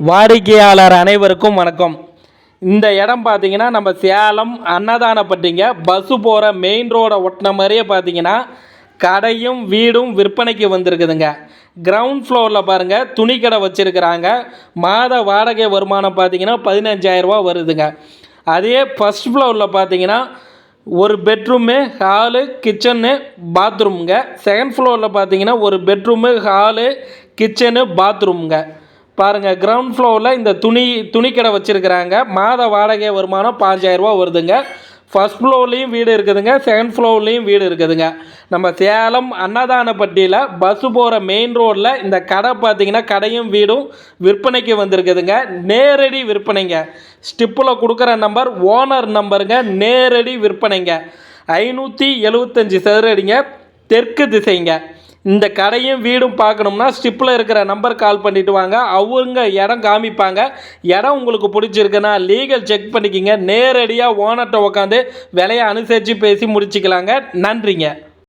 வாடிக்கையாளர் அனைவருக்கும் வணக்கம். இந்த இடம் பார்த்தீங்கன்னா நம்ம சேலம் அன்னதானப்பட்டிங்க. பஸ்ஸு போகிற மெயின் ரோடை ஒட்டின மாதிரியே பார்த்தீங்கன்னா கடையும் வீடும் விற்பனைக்கு வந்திருக்குதுங்க. கிரவுண்ட் ஃப்ளோரில் பாருங்கள் துணி கடை வச்சுருக்கிறாங்க. மாத வாடகை வருமானம் பார்த்தீங்கன்னா பதினஞ்சாயிரரூபா வருதுங்க. அதே ஃபஸ்ட் ஃப்ளோரில் பார்த்தீங்கன்னா ஒரு பெட்ரூமு ஹாலு கிச்சனு பாத்ரூமுங்க செகண்ட் ஃப்ளோரில் பார்த்தீங்கன்னா ஒரு பெட்ரூமு ஹாலு கிச்சனு பாத்ரூமுங்க பாருங்கள் கிரவுண்ட் ஃப்ளோரில் இந்த துணி துணிக்கடை வச்சுருக்கிறாங்க. மாத வாடகை வருமானம் பாஞ்சாயிரரூபா வருதுங்க. ஃபஸ்ட் ஃப்ளோர்லேயும் வீடு இருக்குதுங்க. செகண்ட் ஃப்ளோர்லேயும் வீடு இருக்குதுங்க. நம்ம சேலம் அன்னதானப்பட்டியில் பஸ்ஸு போகிற மெயின் ரோட்டில் இந்த கடை பார்த்தீங்கன்னா கடையும் வீடும் விற்பனைக்கு வந்திருக்குதுங்க. நேரடி விற்பனைங்க. ஸ்டிப்பில் கொடுக்குற நம்பர் ஓனர் நம்பருங்க நேரடி விற்பனைங்க. ஐநூற்றி எழுபத்தஞ்சி சதுரடிங்க. தெற்கு திசைங்க. இந்த கடையும் வீடும் பார்க்கணும்னா ஸ்டிப்பில் இருக்கிற நம்பர் கால் பண்ணிவிட்டு வாங்க. அவங்க இடம் காமிப்பாங்க. இடம் உங்களுக்கு பிடிச்சிருக்குன்னா லீகல் செக் பண்ணிக்கிங்க. நேரடியாக ஓனர்கிட்ட உட்காந்து விலையை அனுசரித்து பேசி முடிச்சுக்கலாங்க. நன்றிங்க.